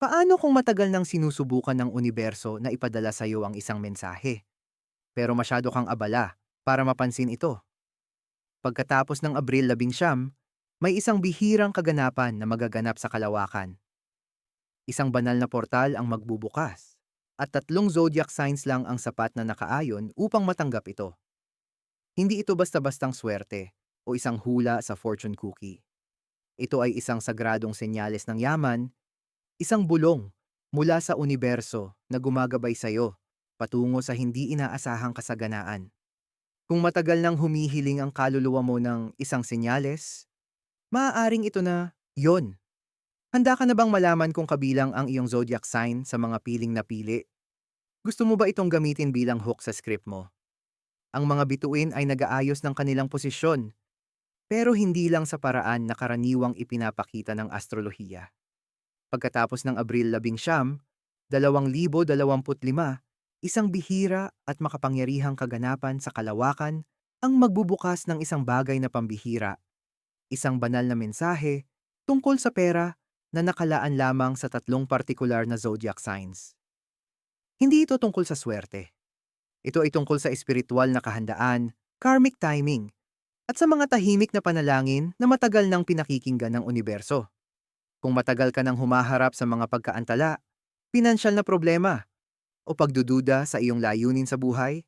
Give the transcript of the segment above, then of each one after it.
Paano kung matagal nang sinusubukan ng universo na ipadala sa iyo ang isang mensahe? Pero masyado kang abala para mapansin ito. Pagkatapos ng Abril 11, may isang bihirang kaganapan na magaganap sa kalawakan. Isang banal na portal ang magbubukas, at tatlong zodiac signs lang ang sapat na nakaayon upang matanggap ito. Hindi ito basta-bastang swerte o isang hula sa fortune cookie. Ito ay isang sagradong senyales ng yaman, isang bulong mula sa universo na gumagabay sa iyo patungo sa hindi inaasahang kasaganaan. Kung matagal nang humihiling ang kaluluwa mo ng isang senyales, maaaring ito na yon. Handa ka na bang malaman kung kabilang ang iyong zodiac sign sa mga piling na pili? Gusto mo ba itong gamitin bilang hook sa script mo? Ang mga bituin ay nagaayos ng kanilang posisyon pero hindi lang sa paraan na karaniwang ipinapakita ng astrolohiya. Pagkatapos ng Abril 11, 2025, isang bihira at makapangyarihang kaganapan sa kalawakan ang magbubukas ng isang bagay na pambihira, isang banal na mensahe tungkol sa pera na nakalaan lamang sa tatlong partikular na zodiac signs. Hindi ito tungkol sa swerte. Ito ay tungkol sa espiritual na kahandaan, karmic timing, at sa mga tahimik na panalangin na matagal nang pinakikinggan ng universo. Kung matagal ka nang humaharap sa mga pagkaantala, pinansyal na problema, o pagdududa sa iyong layunin sa buhay,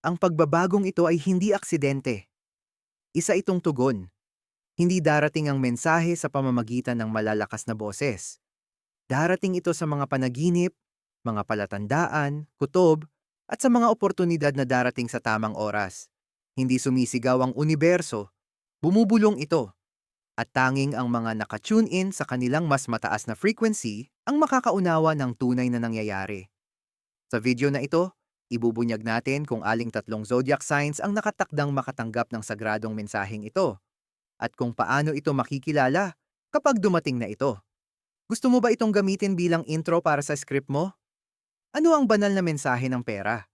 ang pagbabagong ito ay hindi aksidente. Isa itong tugon. Hindi darating ang mensahe sa pamamagitan ng malalakas na boses. Darating ito sa mga panaginip, mga palatandaan, kutob, at sa mga oportunidad na darating sa tamang oras. Hindi sumisigaw ang universo, bumubulong ito. At tanging ang mga nakatune in sa kanilang mas mataas na frequency ang makakaunawa ng tunay na nangyayari. Sa video na ito, ibubunyag natin kung aling tatlong zodiac signs ang nakatakdang makatanggap ng sagradong mensaheng ito at kung paano ito makikilala kapag dumating na ito. Gusto mo ba itong gamitin bilang intro para sa script mo? Ano ang banal na mensahe ng pera?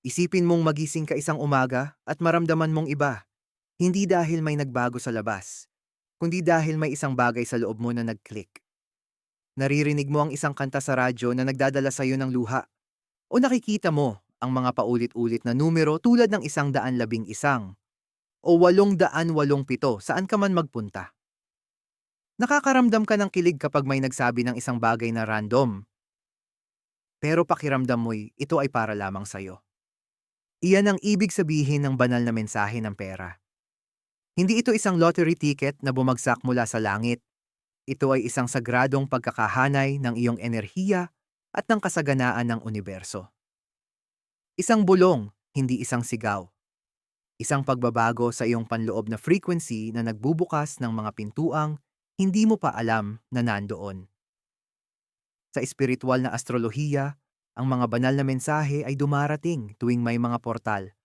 Isipin mong magising ka isang umaga at maramdaman mong iba. Hindi dahil may nagbago sa labas, kundi dahil may isang bagay sa loob mo na nag-click. Naririnig mo ang isang kanta sa radyo na nagdadala sa iyo ng luha. O nakikita mo ang mga paulit-ulit na numero tulad ng isang daan labing isang o walong daan walong pito saan ka man magpunta. Nakakaramdam ka ng kilig kapag may nagsabi ng isang bagay na random. Pero pakiramdam mo'y ito ay para lamang sa'yo. Iyan ang ibig sabihin ng banal na mensahe ng pera. Hindi ito isang lottery ticket na bumagsak mula sa langit. Ito ay isang sagradong pagkakahanay ng iyong enerhiya at ng kasaganaan ng universo. Isang bulong, hindi isang sigaw. Isang pagbabago sa iyong panloob na frequency na nagbubukas ng mga pintuang hindi mo pa alam na nandoon. Sa espiritual na astrolohiya, ang mga banal na mensahe ay dumarating tuwing may mga portal.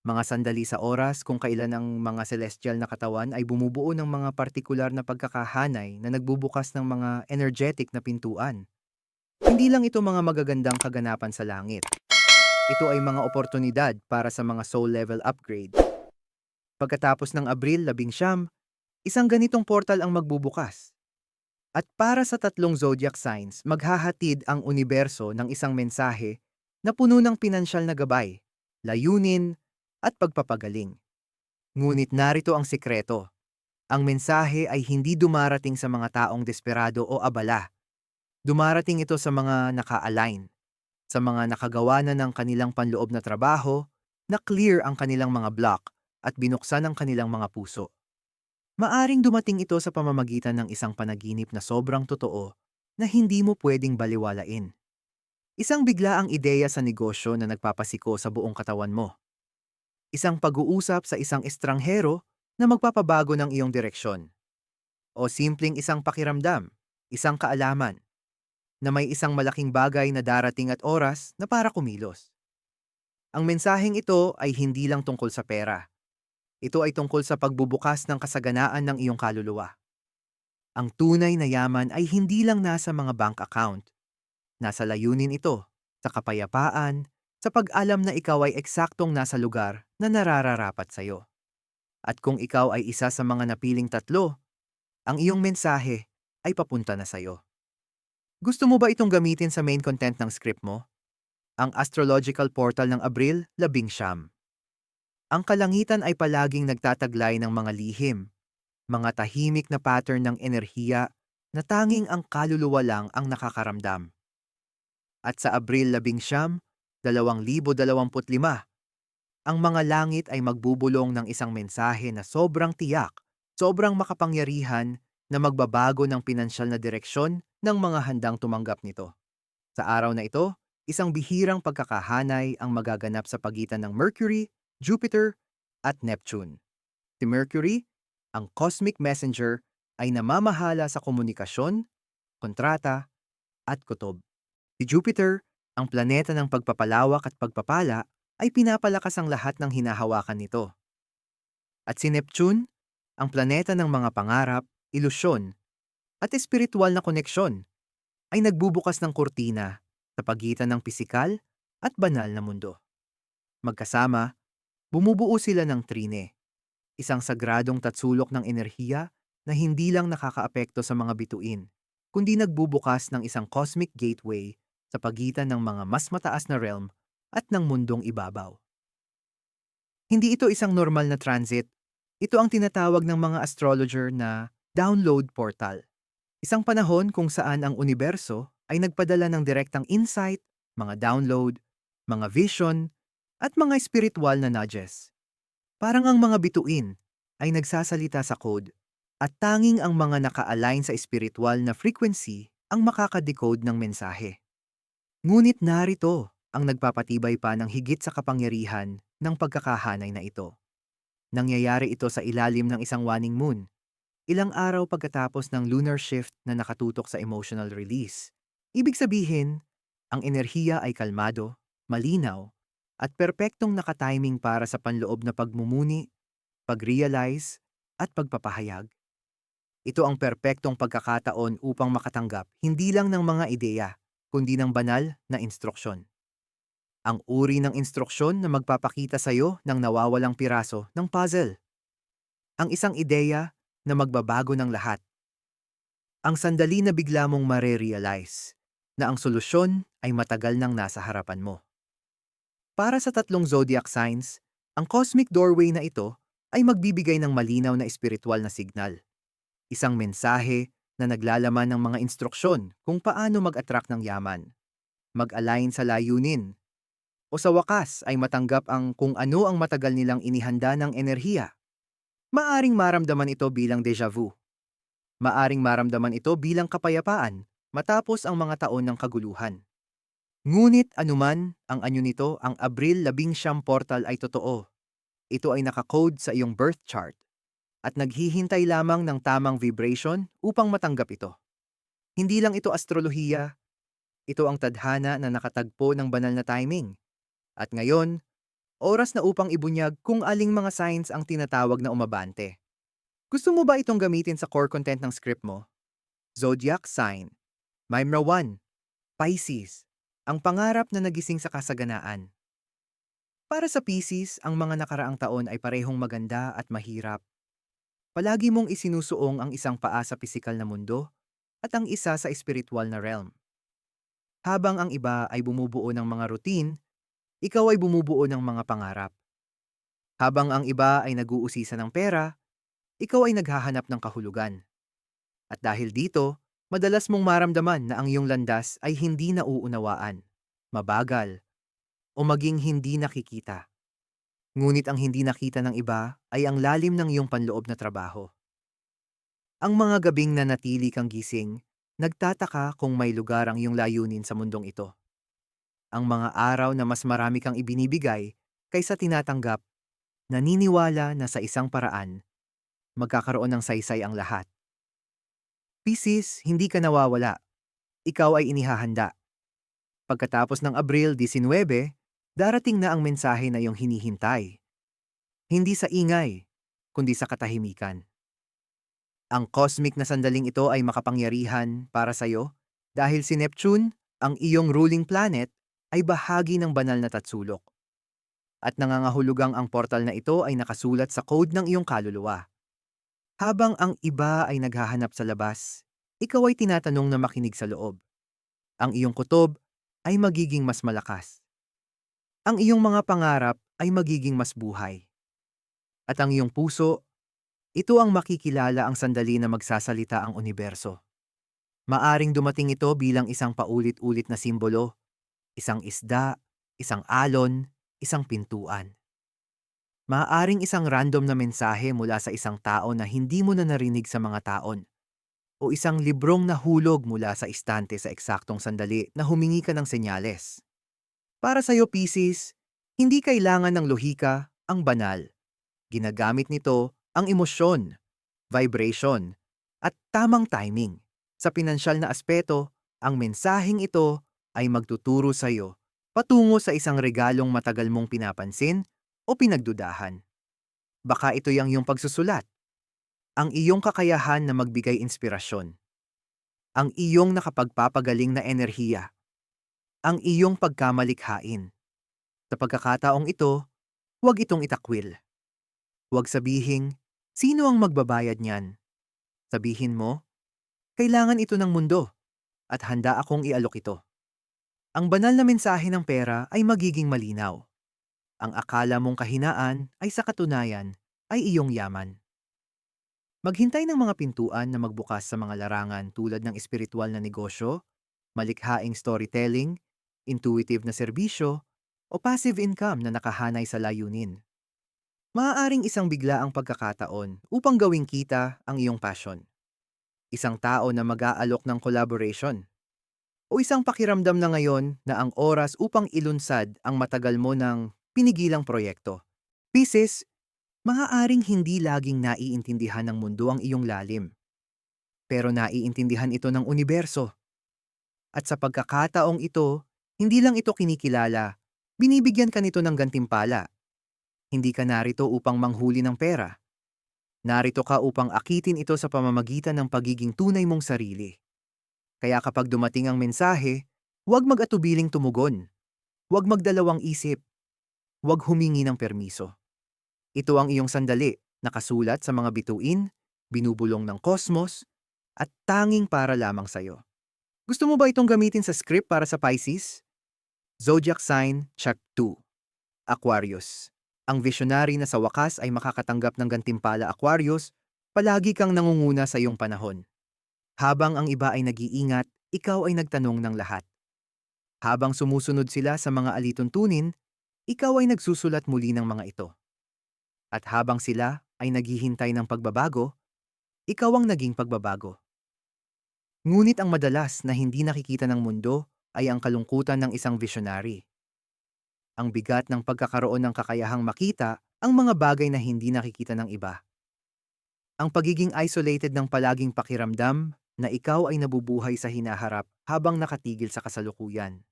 Mga sandali sa oras kung kailan ang mga celestial na katawan ay bumubuo ng mga partikular na pagkakahanay na nagbubukas ng mga energetic na pintuan. Hindi lang ito mga magagandang kaganapan sa langit. Ito ay mga oportunidad para sa mga soul level upgrade. Pagkatapos ng Abril 11, isang ganitong portal ang magbubukas. At para sa tatlong zodiac signs, maghahatid ang universo ng isang mensahe na puno ng pinansyal na gabay, layunin, at pagpapagaling. Ngunit narito ang sikreto. Ang mensahe ay hindi dumarating sa mga taong desperado o abala. Dumarating ito sa mga naka-align, sa mga nakagawa na ng kanilang panloob na trabaho, na clear ang kanilang mga block at binuksan ang kanilang mga puso. Maaring dumating ito sa pamamagitan ng isang panaginip na sobrang totoo na hindi mo pwedeng baliwalain. Isang bigla ang ideya sa negosyo na nagpapasiko sa buong katawan mo. Isang pag-uusap sa isang estranghero na magpapabago ng iyong direksyon. O simpleng isang pakiramdam, isang kaalaman, na may isang malaking bagay na darating at oras na para kumilos. Ang mensaheng ito ay hindi lang tungkol sa pera ito ay tungkol sa pagbubukas ng kasaganaan ng iyong kaluluwa. Ang tunay na yaman ay hindi lang nasa mga bank account. Nasa layunin ito, sa kapayapaan, sa pag-alam na ikaw ay eksaktong nasa lugar na narararapat sa iyo. At kung ikaw ay isa sa mga napiling tatlo, ang iyong mensahe ay papunta na sa iyo. Gusto mo ba itong gamitin sa main content ng script mo? Ang astrological portal ng Abril, labing siyam. Ang kalangitan ay palaging nagtataglay ng mga lihim, mga tahimik na pattern ng enerhiya na tanging ang kaluluwa lang ang nakakaramdam. At sa Abril 11, 2025, ang mga langit ay magbubulong ng isang mensahe na sobrang tiyak, sobrang makapangyarihan na magbabago ng pinansyal na direksyon ng mga handang tumanggap nito. Sa araw na ito, isang bihirang pagkakahanay ang magaganap sa pagitan ng Mercury, Jupiter, at Neptune. Si Mercury, ang cosmic messenger, ay namamahala sa komunikasyon, kontrata, at kutob. Si Jupiter, ang planeta ng pagpapalawak at pagpapala, ay pinapalakas ang lahat ng hinahawakan nito. At si Neptune, ang planeta ng mga pangarap, ilusyon, at espiritual na koneksyon, ay nagbubukas ng kurtina sa pagitan ng pisikal at banal na mundo. Magkasama, bumubuo sila ng trine, isang sagradong tatsulok ng enerhiya na hindi lang nakakaapekto sa mga bituin, kundi nagbubukas ng isang cosmic gateway sa pagitan ng mga mas mataas na realm at ng mundong ibabaw. Hindi ito isang normal na transit, ito ang tinatawag ng mga astrologer na download portal. Isang panahon kung saan ang universo ay nagpadala ng direktang insight, mga download, mga vision, at mga spiritual na nudges. Parang ang mga bituin ay nagsasalita sa code at tanging ang mga naka-align sa spiritual na frequency ang makakadecode ng mensahe. Ngunit narito ang nagpapatibay pa ng higit sa kapangyarihan ng pagkakahanay na ito. Nangyayari ito sa ilalim ng isang waning moon, ilang araw pagkatapos ng lunar shift na nakatutok sa emotional release. Ibig sabihin, ang enerhiya ay kalmado, malinaw, at perpektong nakatiming para sa panloob na pagmumuni, pag-realize, at pagpapahayag. Ito ang perpektong pagkakataon upang makatanggap hindi lang ng mga ideya, kundi ng banal na instruksyon. Ang uri ng instruksyon na magpapakita sa iyo ng nawawalang piraso ng puzzle. Ang isang ideya na magbabago ng lahat. Ang sandali na bigla mong mare-realize na ang solusyon ay matagal nang nasa harapan mo. Para sa tatlong zodiac signs, ang cosmic doorway na ito ay magbibigay ng malinaw na espiritual na signal. Isang mensahe na naglalaman ng mga instruksyon kung paano mag-attract ng yaman, mag-align sa layunin, o sa wakas ay matanggap ang kung ano ang matagal nilang inihanda ng enerhiya. Maaring maramdaman ito bilang deja vu. Maaring maramdaman ito bilang kapayapaan matapos ang mga taon ng kaguluhan. Ngunit anuman ang anyo nito, ang Abril 11 portal ay totoo. Ito ay nakakode sa iyong birth chart at naghihintay lamang ng tamang vibration upang matanggap ito. Hindi lang ito astrolohiya, ito ang tadhana na nakatagpo ng banal na timing. At ngayon, oras na upang ibunyag kung aling mga signs ang tinatawag na umabante. Gusto mo ba itong gamitin sa core content ng script mo? Zodiac Sign Mimra 1 Pisces Ang pangarap na nagising sa kasaganaan. Para sa Pisces, ang mga nakaraang taon ay parehong maganda at mahirap. Palagi mong isinusuong ang isang paa sa pisikal na mundo at ang isa sa espiritual na realm. Habang ang iba ay bumubuo ng mga routine, ikaw ay bumubuo ng mga pangarap. Habang ang iba ay nag-uusisa ng pera, ikaw ay naghahanap ng kahulugan. At dahil dito, madalas mong maramdaman na ang iyong landas ay hindi nauunawaan, mabagal, o maging hindi nakikita. Ngunit ang hindi nakita ng iba ay ang lalim ng iyong panloob na trabaho. Ang mga gabing na natili kang gising, nagtataka kung may lugar ang iyong layunin sa mundong ito. Ang mga araw na mas marami kang ibinibigay kaysa tinatanggap, naniniwala na sa isang paraan, magkakaroon ng saysay ang lahat. Pisces, hindi ka nawawala. Ikaw ay inihahanda. Pagkatapos ng Abril 19, darating na ang mensahe na iyong hinihintay. Hindi sa ingay, kundi sa katahimikan. Ang cosmic na sandaling ito ay makapangyarihan para sa iyo dahil si Neptune, ang iyong ruling planet, ay bahagi ng banal na tatsulok. At nangangahulugang ang portal na ito ay nakasulat sa code ng iyong kaluluwa. Habang ang iba ay naghahanap sa labas, ikaw ay tinatanong na makinig sa loob. Ang iyong kutob ay magiging mas malakas. Ang iyong mga pangarap ay magiging mas buhay. At ang iyong puso, ito ang makikilala ang sandali na magsasalita ang universo. Maaring dumating ito bilang isang paulit-ulit na simbolo, isang isda, isang alon, isang pintuan. Maaring isang random na mensahe mula sa isang tao na hindi mo na narinig sa mga taon. O isang librong nahulog mula sa istante sa eksaktong sandali na humingi ka ng senyales. Para sa'yo, Pisces, hindi kailangan ng lohika ang banal. Ginagamit nito ang emosyon, vibration, at tamang timing. Sa pinansyal na aspeto, ang mensaheng ito ay magtuturo sa iyo patungo sa isang regalong matagal mong pinapansin o pinagdudahan. Baka ito yung iyong pagsusulat. Ang iyong kakayahan na magbigay inspirasyon. Ang iyong nakapagpapagaling na enerhiya. Ang iyong pagkamalikhain. Sa pagkakataong ito, huwag itong itakwil. Huwag sabihing, sino ang magbabayad niyan? Sabihin mo, kailangan ito ng mundo at handa akong ialok ito. Ang banal na mensahe ng pera ay magiging malinaw. Ang akala mong kahinaan ay sa katunayan ay iyong yaman. Maghintay ng mga pintuan na magbukas sa mga larangan tulad ng espiritual na negosyo, malikhaing storytelling, intuitive na serbisyo, o passive income na nakahanay sa layunin. Maaaring isang bigla ang pagkakataon upang gawing kita ang iyong passion. Isang tao na mag-aalok ng collaboration o isang pakiramdam na ngayon na ang oras upang ilunsad ang matagal mo ng pinigilang proyekto. Pisces, maaaring hindi laging naiintindihan ng mundo ang iyong lalim. Pero naiintindihan ito ng universo. At sa pagkakataong ito, hindi lang ito kinikilala, binibigyan ka nito ng gantimpala. Hindi ka narito upang manghuli ng pera. Narito ka upang akitin ito sa pamamagitan ng pagiging tunay mong sarili. Kaya kapag dumating ang mensahe, huwag mag-atubiling tumugon. Huwag magdalawang isip. Huwag humingi ng permiso. Ito ang iyong sandali, nakasulat sa mga bituin, binubulong ng kosmos, at tanging para lamang sa'yo. Gusto mo ba itong gamitin sa script para sa Pisces? Zodiac sign, check 2. Aquarius. Ang visionary na sa wakas ay makakatanggap ng gantimpala Aquarius, palagi kang nangunguna sa iyong panahon. Habang ang iba ay nag-iingat, ikaw ay nagtanong ng lahat. Habang sumusunod sila sa mga alituntunin, ikaw ay nagsusulat muli ng mga ito. At habang sila ay naghihintay ng pagbabago, ikaw ang naging pagbabago. Ngunit ang madalas na hindi nakikita ng mundo ay ang kalungkutan ng isang visionary. Ang bigat ng pagkakaroon ng kakayahang makita ang mga bagay na hindi nakikita ng iba. Ang pagiging isolated ng palaging pakiramdam na ikaw ay nabubuhay sa hinaharap habang nakatigil sa kasalukuyan.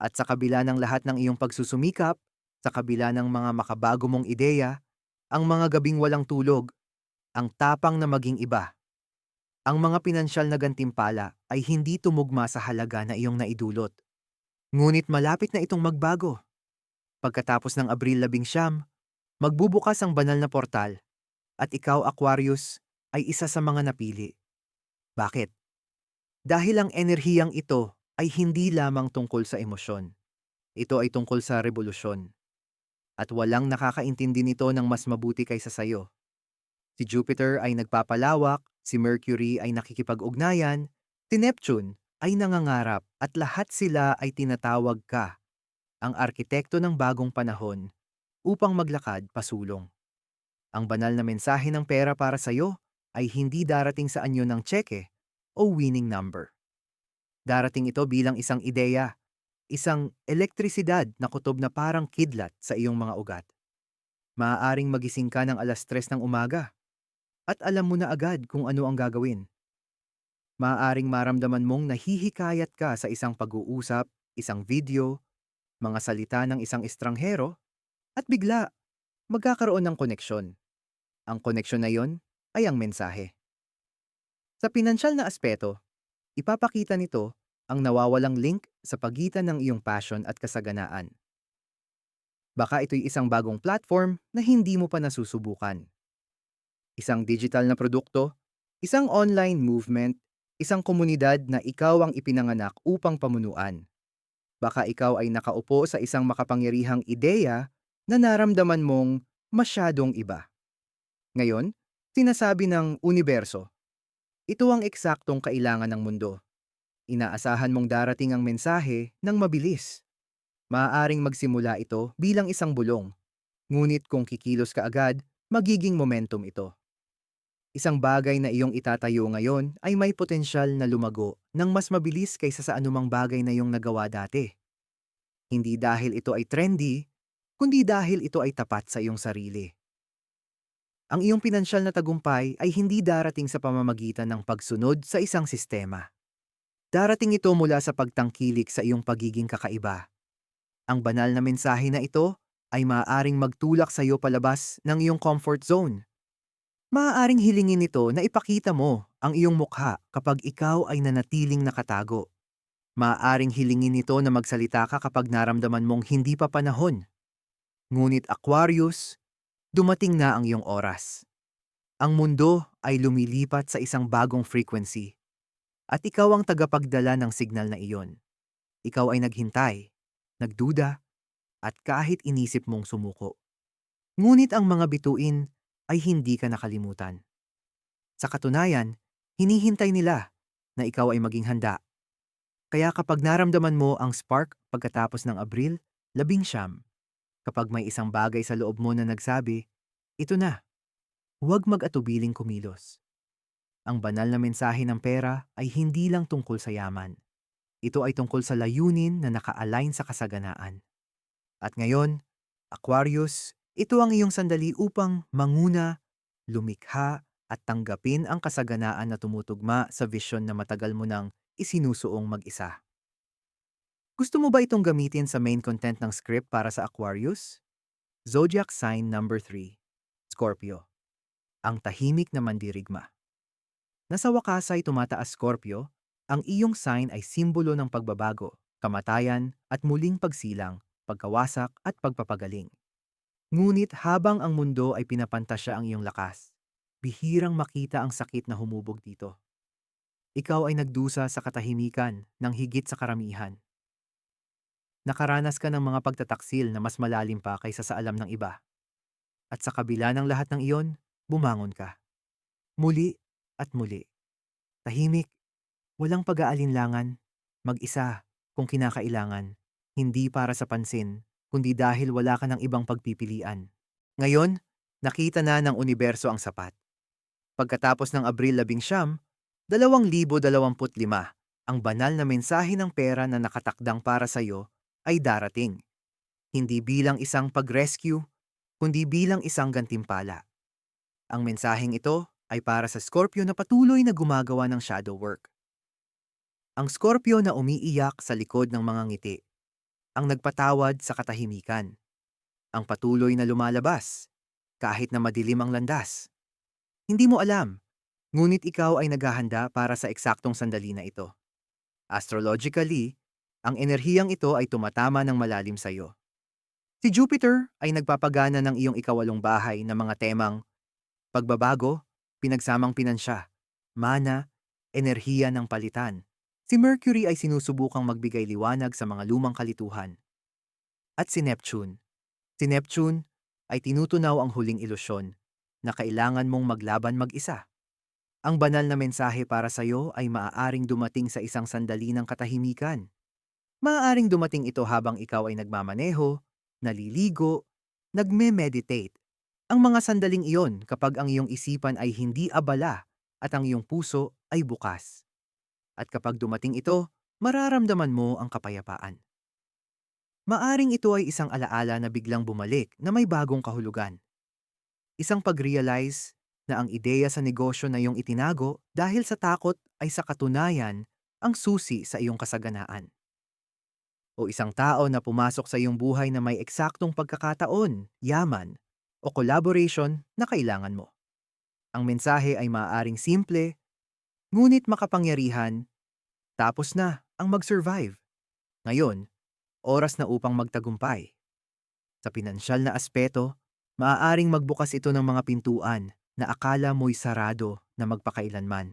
At sa kabila ng lahat ng iyong pagsusumikap, sa kabila ng mga makabago mong ideya, ang mga gabing walang tulog, ang tapang na maging iba. Ang mga pinansyal na gantimpala ay hindi tumugma sa halaga na iyong naidulot. Ngunit malapit na itong magbago. Pagkatapos ng Abril 11, magbubukas ang banal na portal at ikaw Aquarius ay isa sa mga napili. Bakit? Dahil ang enerhiyang ito ay hindi lamang tungkol sa emosyon. Ito ay tungkol sa revolusyon. At walang nakakaintindi nito ng mas mabuti kaysa sayo. Si Jupiter ay nagpapalawak, si Mercury ay nakikipag-ugnayan, si Neptune ay nangangarap at lahat sila ay tinatawag ka, ang arkitekto ng bagong panahon, upang maglakad pasulong. Ang banal na mensahe ng pera para sa iyo ay hindi darating sa anyo ng tseke o winning number. Darating ito bilang isang ideya, isang elektrisidad na kutob na parang kidlat sa iyong mga ugat. Maaaring magising ka ng alas tres ng umaga at alam mo na agad kung ano ang gagawin. Maaaring maramdaman mong nahihikayat ka sa isang pag-uusap, isang video, mga salita ng isang estranghero, at bigla, magkakaroon ng koneksyon. Ang koneksyon na yon ay ang mensahe. Sa pinansyal na aspeto, ipapakita nito ang nawawalang link sa pagitan ng iyong passion at kasaganaan. Baka ito'y isang bagong platform na hindi mo pa nasusubukan. Isang digital na produkto, isang online movement, Isang komunidad na ikaw ang ipinanganak upang pamunuan. Baka ikaw ay nakaupo sa isang makapangyarihang ideya na naramdaman mong masyadong iba. Ngayon, sinasabi ng universo, ito ang eksaktong kailangan ng mundo. Inaasahan mong darating ang mensahe ng mabilis. Maaaring magsimula ito bilang isang bulong, ngunit kung kikilos ka agad, magiging momentum ito. Isang bagay na iyong itatayo ngayon ay may potensyal na lumago ng mas mabilis kaysa sa anumang bagay na iyong nagawa dati. Hindi dahil ito ay trendy, kundi dahil ito ay tapat sa iyong sarili. Ang iyong pinansyal na tagumpay ay hindi darating sa pamamagitan ng pagsunod sa isang sistema. Darating ito mula sa pagtangkilik sa iyong pagiging kakaiba. Ang banal na mensahe na ito ay maaaring magtulak sa iyo palabas ng iyong comfort zone Maaaring hilingin nito na ipakita mo ang iyong mukha kapag ikaw ay nanatiling nakatago. Maaaring hilingin nito na magsalita ka kapag naramdaman mong hindi pa panahon. Ngunit Aquarius, dumating na ang iyong oras. Ang mundo ay lumilipat sa isang bagong frequency. At ikaw ang tagapagdala ng signal na iyon. Ikaw ay naghintay, nagduda, at kahit inisip mong sumuko. Ngunit ang mga bituin ay hindi ka nakalimutan. Sa katunayan, hinihintay nila na ikaw ay maging handa. Kaya kapag naramdaman mo ang spark pagkatapos ng Abril, labing siyam, kapag may isang bagay sa loob mo na nagsabi, ito na, huwag mag-atubiling kumilos. Ang banal na mensahe ng pera ay hindi lang tungkol sa yaman. Ito ay tungkol sa layunin na naka-align sa kasaganaan. At ngayon, Aquarius, ito ang iyong sandali upang manguna, lumikha at tanggapin ang kasaganaan na tumutugma sa visyon na matagal mo nang isinusuong mag-isa. Gusto mo ba itong gamitin sa main content ng script para sa Aquarius? Zodiac sign number 3, Scorpio. Ang tahimik na mandirigma. Nasa wakas ay tumataas Scorpio, ang iyong sign ay simbolo ng pagbabago, kamatayan at muling pagsilang, pagkawasak at pagpapagaling. Ngunit habang ang mundo ay pinapantasya ang iyong lakas, bihirang makita ang sakit na humubog dito. Ikaw ay nagdusa sa katahimikan ng higit sa karamihan. Nakaranas ka ng mga pagtataksil na mas malalim pa kaysa sa alam ng iba. At sa kabila ng lahat ng iyon, bumangon ka. Muli at muli. Tahimik, walang pag-aalinlangan, mag-isa kung kinakailangan, hindi para sa pansin, kundi dahil wala ka ng ibang pagpipilian. Ngayon, nakita na ng universo ang sapat. Pagkatapos ng Abril 11, 2025, ang banal na mensahe ng pera na nakatakdang para sa iyo ay darating. Hindi bilang isang pag-rescue, kundi bilang isang gantimpala. Ang mensaheng ito ay para sa Scorpio na patuloy na gumagawa ng shadow work. Ang Scorpio na umiiyak sa likod ng mga ngiti ang nagpatawad sa katahimikan. Ang patuloy na lumalabas, kahit na madilim ang landas. Hindi mo alam, ngunit ikaw ay naghahanda para sa eksaktong sandali na ito. Astrologically, ang enerhiyang ito ay tumatama ng malalim sa iyo. Si Jupiter ay nagpapagana ng iyong ikawalong bahay na mga temang pagbabago, pinagsamang pinansya, mana, enerhiya ng palitan, Si Mercury ay sinusubukang magbigay liwanag sa mga lumang kalituhan. At si Neptune. Si Neptune ay tinutunaw ang huling ilusyon na kailangan mong maglaban mag-isa. Ang banal na mensahe para sa iyo ay maaaring dumating sa isang sandali ng katahimikan. Maaaring dumating ito habang ikaw ay nagmamaneho, naliligo, nagme-meditate. Ang mga sandaling iyon kapag ang iyong isipan ay hindi abala at ang iyong puso ay bukas. At kapag dumating ito, mararamdaman mo ang kapayapaan. Maaring ito ay isang alaala na biglang bumalik na may bagong kahulugan. Isang pag-realize na ang ideya sa negosyo na iyong itinago dahil sa takot ay sa katunayan ang susi sa iyong kasaganaan. O isang tao na pumasok sa iyong buhay na may eksaktong pagkakataon, yaman, o collaboration na kailangan mo. Ang mensahe ay maaaring simple, ngunit makapangyarihan tapos na ang mag-survive. Ngayon, oras na upang magtagumpay. Sa pinansyal na aspeto, maaaring magbukas ito ng mga pintuan na akala mo'y sarado na magpakailanman.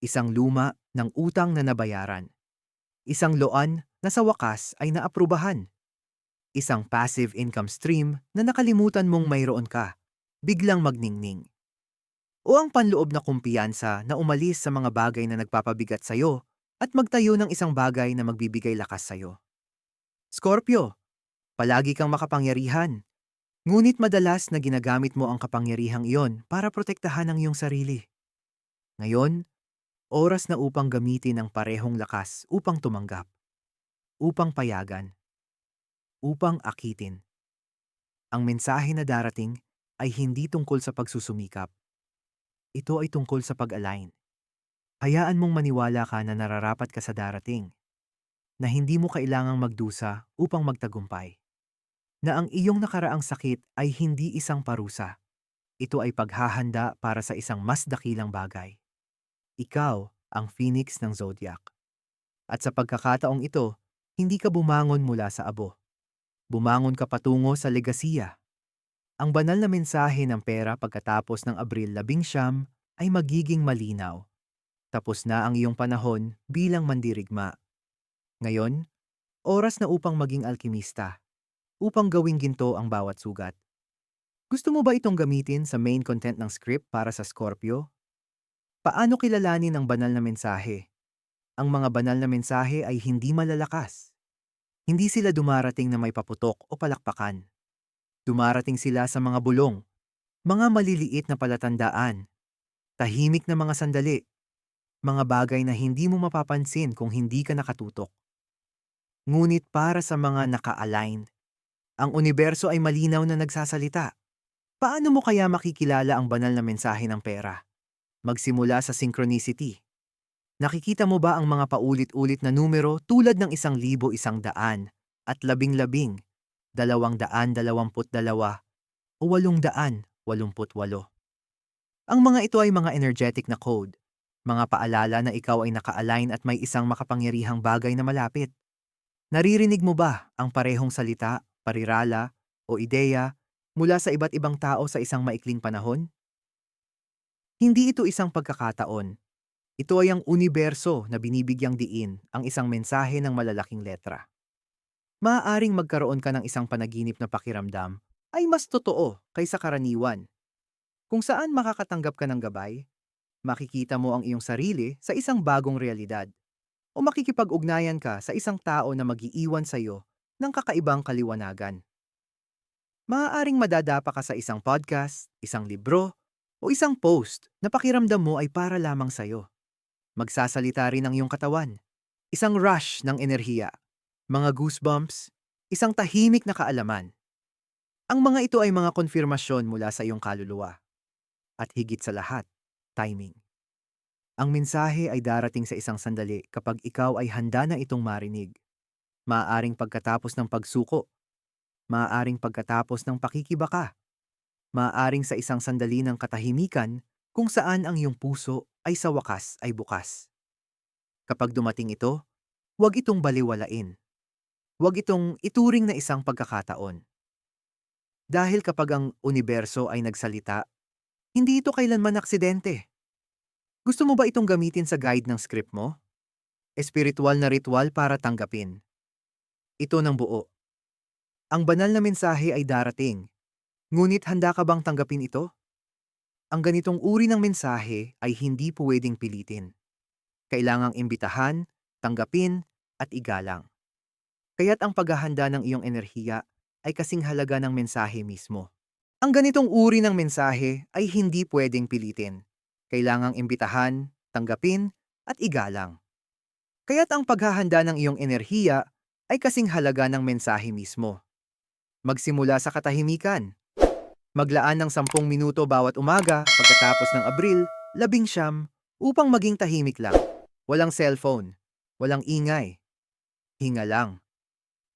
isang luma ng utang na nabayaran. Isang loan na sa wakas ay naaprubahan. Isang passive income stream na nakalimutan mong mayroon ka, biglang magningning. O ang panloob na kumpiyansa na umalis sa mga bagay na nagpapabigat sa'yo at magtayo ng isang bagay na magbibigay lakas sa'yo. Scorpio, palagi kang makapangyarihan. Ngunit madalas na ginagamit mo ang kapangyarihang iyon para protektahan ang iyong sarili. Ngayon, oras na upang gamitin ang parehong lakas upang tumanggap, upang payagan, upang akitin. Ang mensahe na darating ay hindi tungkol sa pagsusumikap. Ito ay tungkol sa pag-align. Hayaan mong maniwala ka na nararapat ka sa darating, na hindi mo kailangang magdusa upang magtagumpay, na ang iyong nakaraang sakit ay hindi isang parusa. Ito ay paghahanda para sa isang mas dakilang bagay. Ikaw ang phoenix ng zodiac. At sa pagkakataong ito, hindi ka bumangon mula sa abo. Bumangon ka patungo sa legasiya. Ang banal na mensahe ng pera pagkatapos ng Abril 11 ay magiging malinaw. Tapos na ang iyong panahon bilang mandirigma. Ngayon, oras na upang maging alkimista. Upang gawing ginto ang bawat sugat. Gusto mo ba itong gamitin sa main content ng script para sa Scorpio? Paano kilalanin ang banal na mensahe? Ang mga banal na mensahe ay hindi malalakas. Hindi sila dumarating na may paputok o palakpakan. Dumarating sila sa mga bulong, mga maliliit na palatandaan, tahimik na mga sandali, mga bagay na hindi mo mapapansin kung hindi ka nakatutok. Ngunit para sa mga naka-aligned, ang universo ay malinaw na nagsasalita. Paano mo kaya makikilala ang banal na mensahe ng pera? magsimula sa synchronicity. Nakikita mo ba ang mga paulit-ulit na numero tulad ng isang libo isang daan at labing-labing, o walong daan walumput walo? Ang mga ito ay mga energetic na code, mga paalala na ikaw ay naka-align at may isang makapangyarihang bagay na malapit. Naririnig mo ba ang parehong salita, parirala, o ideya mula sa iba't ibang tao sa isang maikling panahon? Hindi ito isang pagkakataon. Ito ay ang universo na binibigyang diin ang isang mensahe ng malalaking letra. Maaaring magkaroon ka ng isang panaginip na pakiramdam ay mas totoo kaysa karaniwan. Kung saan makakatanggap ka ng gabay, makikita mo ang iyong sarili sa isang bagong realidad o makikipag-ugnayan ka sa isang tao na magiiwan sa iyo ng kakaibang kaliwanagan. Maaaring madadapa ka sa isang podcast, isang libro, o isang post na pakiramdam mo ay para lamang sa'yo. Magsasalita rin ang iyong katawan. Isang rush ng enerhiya, mga goosebumps, isang tahimik na kaalaman. Ang mga ito ay mga konfirmasyon mula sa iyong kaluluwa. At higit sa lahat, timing. Ang mensahe ay darating sa isang sandali kapag ikaw ay handa na itong marinig. Maaaring pagkatapos ng pagsuko. Maaaring pagkatapos ng pakikibaka Maaaring sa isang sandali ng katahimikan kung saan ang iyong puso ay sa wakas ay bukas. Kapag dumating ito, huwag itong baliwalain. Huwag itong ituring na isang pagkakataon. Dahil kapag ang universo ay nagsalita, hindi ito kailanman aksidente. Gusto mo ba itong gamitin sa guide ng script mo? Espiritual na ritual para tanggapin. Ito ng buo. Ang banal na mensahe ay darating Ngunit handa ka bang tanggapin ito? Ang ganitong uri ng mensahe ay hindi pwedeng pilitin. Kailangang imbitahan, tanggapin, at igalang. Kaya't ang paghahanda ng iyong enerhiya ay kasing halaga ng mensahe mismo. Ang ganitong uri ng mensahe ay hindi pwedeng pilitin. Kailangang imbitahan, tanggapin, at igalang. Kaya't ang paghahanda ng iyong enerhiya ay kasing halaga ng mensahe mismo. Magsimula sa katahimikan. Maglaan ng sampung minuto bawat umaga pagkatapos ng Abril, labing siyam, upang maging tahimik lang. Walang cellphone, walang ingay. Hinga lang.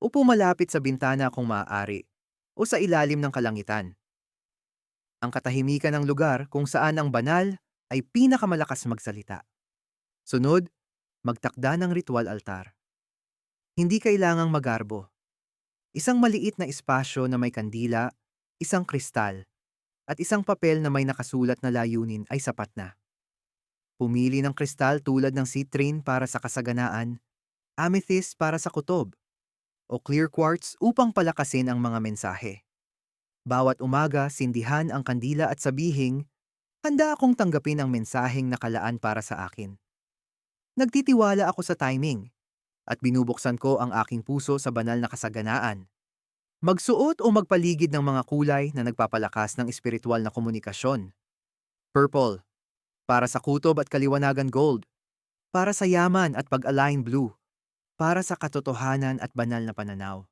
Upo malapit sa bintana kung maaari, o sa ilalim ng kalangitan. Ang katahimikan ng lugar kung saan ang banal ay pinakamalakas magsalita. Sunod, magtakda ng ritual altar. Hindi kailangang magarbo. Isang maliit na espasyo na may kandila isang kristal, at isang papel na may nakasulat na layunin ay sapat na. Pumili ng kristal tulad ng citrine para sa kasaganaan, amethyst para sa kutob, o clear quartz upang palakasin ang mga mensahe. Bawat umaga, sindihan ang kandila at sabihing, handa akong tanggapin ang mensaheng nakalaan para sa akin. Nagtitiwala ako sa timing at binubuksan ko ang aking puso sa banal na kasaganaan. Magsuot o magpaligid ng mga kulay na nagpapalakas ng espiritual na komunikasyon. Purple, para sa kutob at kaliwanagan gold. Para sa yaman at pag-align blue. Para sa katotohanan at banal na pananaw.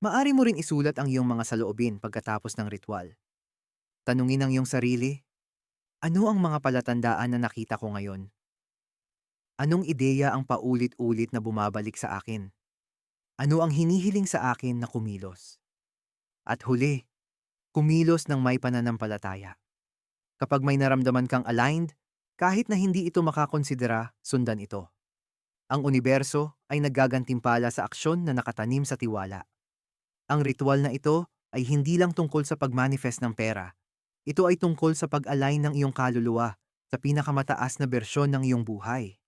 Maari mo rin isulat ang iyong mga saloobin pagkatapos ng ritual. Tanungin ang iyong sarili, ano ang mga palatandaan na nakita ko ngayon? Anong ideya ang paulit-ulit na bumabalik sa akin? Ano ang hinihiling sa akin na kumilos? At huli, kumilos ng may pananampalataya. Kapag may naramdaman kang aligned, kahit na hindi ito makakonsidera, sundan ito. Ang universo ay naggagantimpala sa aksyon na nakatanim sa tiwala. Ang ritual na ito ay hindi lang tungkol sa pag-manifest ng pera. Ito ay tungkol sa pag-align ng iyong kaluluwa sa pinakamataas na bersyon ng iyong buhay.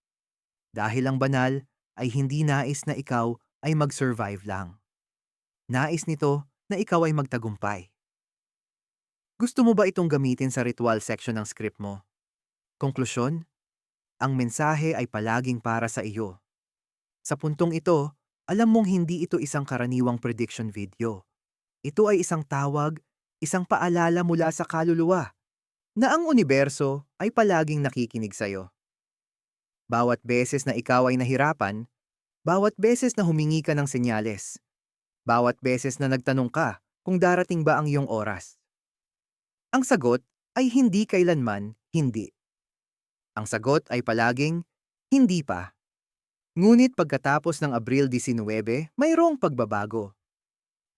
Dahil ang banal ay hindi nais na ikaw ay mag-survive lang. Nais nito na ikaw ay magtagumpay. Gusto mo ba itong gamitin sa ritual section ng script mo? Konklusyon? Ang mensahe ay palaging para sa iyo. Sa puntong ito, alam mong hindi ito isang karaniwang prediction video. Ito ay isang tawag, isang paalala mula sa kaluluwa, na ang universo ay palaging nakikinig sa iyo. Bawat beses na ikaw ay nahirapan, bawat beses na humingi ka ng senyales, bawat beses na nagtanong ka kung darating ba ang iyong oras. Ang sagot ay hindi kailanman hindi. Ang sagot ay palaging hindi pa. Ngunit pagkatapos ng Abril 19, mayroong pagbabago.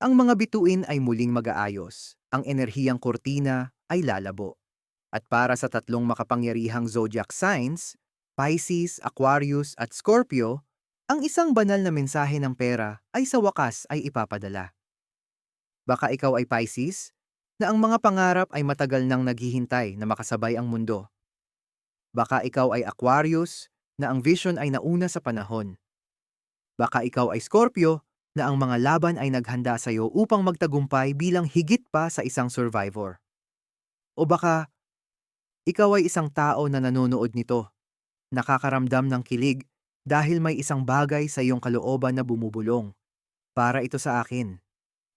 Ang mga bituin ay muling mag-aayos, ang enerhiyang kurtina ay lalabo. At para sa tatlong makapangyarihang zodiac signs, Pisces, Aquarius at Scorpio, ang isang banal na mensahe ng pera ay sa wakas ay ipapadala. Baka ikaw ay Pisces, na ang mga pangarap ay matagal nang naghihintay na makasabay ang mundo. Baka ikaw ay Aquarius, na ang vision ay nauna sa panahon. Baka ikaw ay Scorpio, na ang mga laban ay naghanda sa iyo upang magtagumpay bilang higit pa sa isang survivor. O baka, ikaw ay isang tao na nanonood nito nakakaramdam ng kilig dahil may isang bagay sa iyong kalooban na bumubulong. Para ito sa akin.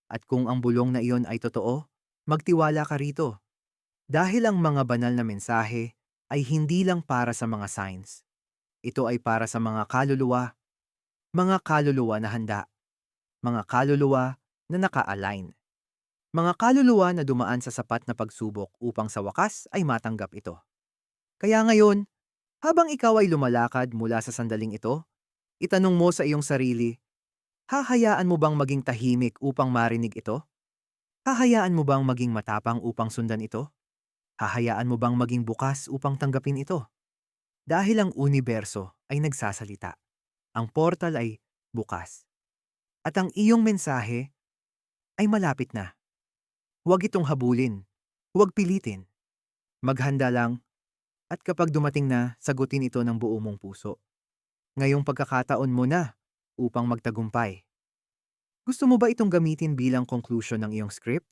At kung ang bulong na iyon ay totoo, magtiwala ka rito. Dahil ang mga banal na mensahe ay hindi lang para sa mga signs. Ito ay para sa mga kaluluwa. Mga kaluluwa na handa. Mga kaluluwa na naka-align. Mga kaluluwa na dumaan sa sapat na pagsubok upang sa wakas ay matanggap ito. Kaya ngayon, habang ikaw ay lumalakad mula sa sandaling ito, itanong mo sa iyong sarili, hahayaan mo bang maging tahimik upang marinig ito? Hahayaan mo bang maging matapang upang sundan ito? Hahayaan mo bang maging bukas upang tanggapin ito? Dahil ang universo ay nagsasalita. Ang portal ay bukas. At ang iyong mensahe ay malapit na. Huwag itong habulin. Huwag pilitin. Maghanda lang at kapag dumating na, sagutin ito ng buo mong puso. Ngayong pagkakataon mo na upang magtagumpay. Gusto mo ba itong gamitin bilang conclusion ng iyong script?